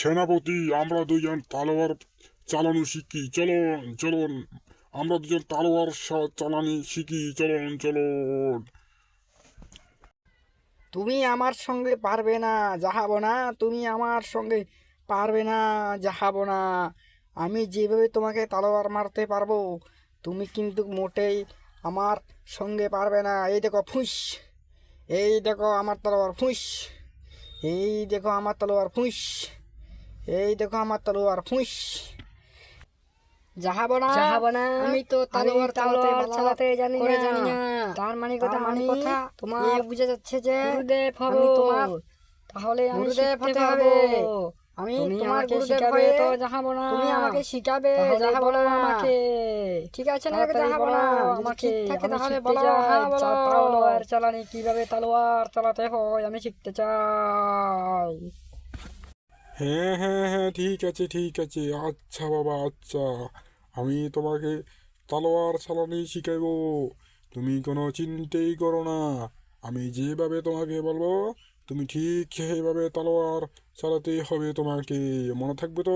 সেনাপতি, আমরা দুজন তালোয়ার চালানো শিখি। চলুন চলুন আমরা দুজন তালোয়ার চালানি শিখি। চলুন চলুন তুমি আমার সঙ্গে পারবে না, যাহাবো না। তুমি আমার সঙ্গে পারবে না, যাহাবো না। আমি যেভাবে তোমাকে তালোয়ার মারতে পারব, তুমি কিন্তু মোটেই আমার সঙ্গে পারবে না। এই দেখো, ফুঁস। এই দেখো, আমার তলোয়ার ফুঁস। এই দেখো, আমার তলোয়ার ফুঁস। এই দেখো আমার তলোয়ার ফুঁস যাহাবো না যাহাবো না আমি তো তালোয়ার তালোয়ার চালাতে জানি না। জানি না। তার মানে কথা মানে কথা, তোমার বুঝে যাচ্ছে যে গুরুদেব হব। তোমার তাহলে আমি গুরুদেব হতে হবে। আমি তোমার গুরুদেব হয়ে তো যাহাবো না তুমি আমাকে শিখাবে তাহলে যাহাবো না আমাকে। ঠিক আছে না যাহাবো না আমাকে থাকে তাহলে বলো। তালোয়ার চালানি কীভাবে তালোয়ার চালাতে হয় আমি শিখতে চাই। হ্যাঁ হ্যাঁ হ্যাঁ ঠিক আছে ঠিক আছে। আচ্ছা বাবা আচ্ছা। আমি তোমাকে তালোয়ার চালানি শিখাইব। তুমি কোনো চিন্তাই করো না। আমি যেভাবে তোমাকে বলব, তুমি ঠিক সেভাবে তালোয়ার চালাতে হবে তোমাকে। মনে থাকবে তো?